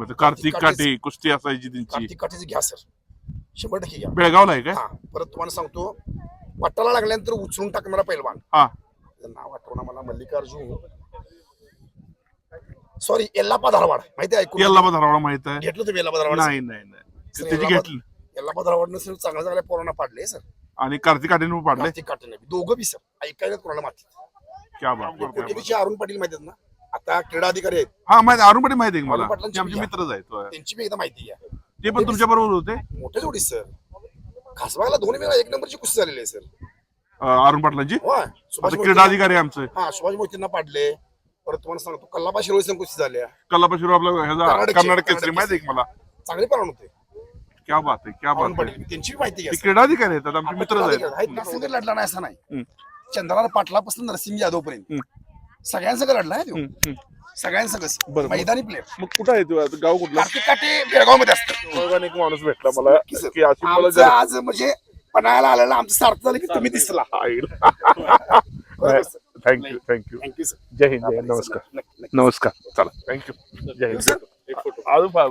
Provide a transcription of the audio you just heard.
मध्ये. कार्तिक काटे कुस्ती असायची त्यांची. कार्तिक काठीचं घ्या सर. शंभर टक्के घ्या. बेळगावला आहे काय? हा परत तुम्हाला सांगतो वाटाला लागल्यानंतर उचलून टाकणारा पैलवान. हा. त्याचं नाव आठवणा मला मल्लिकार्जुन. सॉरी एल्लापा धारवाड. माहिती आहे ऐकून? याला धरावडा माहीत आहे. घेतलं तुम्ही एल्लापा धारवाड? नाही नाही नाही. त्याची घेतली. एल्लापा धारवाडनं सर चांगल्या चांगल्या पोरांना पाडले सर. आणि कार्तिक काटेने पाडले? कार्तिक काटेने दोघं बी सर. ऐकायला कोणाला माहिती? क्या बात आहे, क्या बात कोटीचे अरुण पाटील माहिती आहेत ना? आता क्रीडा अधिकारी आहेत. हा माहिती अरुण पाटील माहिती आहे का मला. अरुण पाटलांची ते आमचे मुलगी मित्रच आहेत होय. त्यांची बी एकदा माहिती घ्या. ते पण तुमच्या बरोबर होते? मोठ्या जोडी सर. खासबागला दोन वेळा एक नंबरची कुस्ती झालेली आहे सर. अं, अरुण पाटलांची? होय. सुभाष आता मोहिते- क्रीडा अधिकारी आहे आमचे. हा सुभाष मोहितेंना पाडले. परत तुम्हाला सांगतो कल्लाबा शिरोळी संघ कुस्ती झाल्या. कल्लापाशिरो आपला ह्याचा कर्नाटकचे- कर्नाटक केसरी माहिती आहे का मला? चांगले पराण होते. क्या बात आहे क्या अरुण बात आहे. पाटील त्यांची माहिती ते सर. क्रीडा अधिकारी आहेत आता आमचे मित्रच आहेत. आहेत. नरसिंग लढला नाही असं नाही. हम्म. पाटलापासून नरसिंग यादव पर्यंत हम्म. सगळ्यांसंग लढला आहे हम्म, तो. सगळ्यांसंगच बरं. मैदानी प्लेअर मग कुठं आहे तू? गाव कुठला? कार्तिक काटे बेळगावमध्ये असतात मग एक माणूस भेटला मला. की सर. की अशी मला आमचं आज म्हणजे पणायला आलेला आमचं सार्थ झालं की तुम्ही दिसला. Thank you thank you thank you sir. जय हिंद जय हिंद. नमस्कार. नमस्कार. चला थँक्यू जय हिंद. अजून फार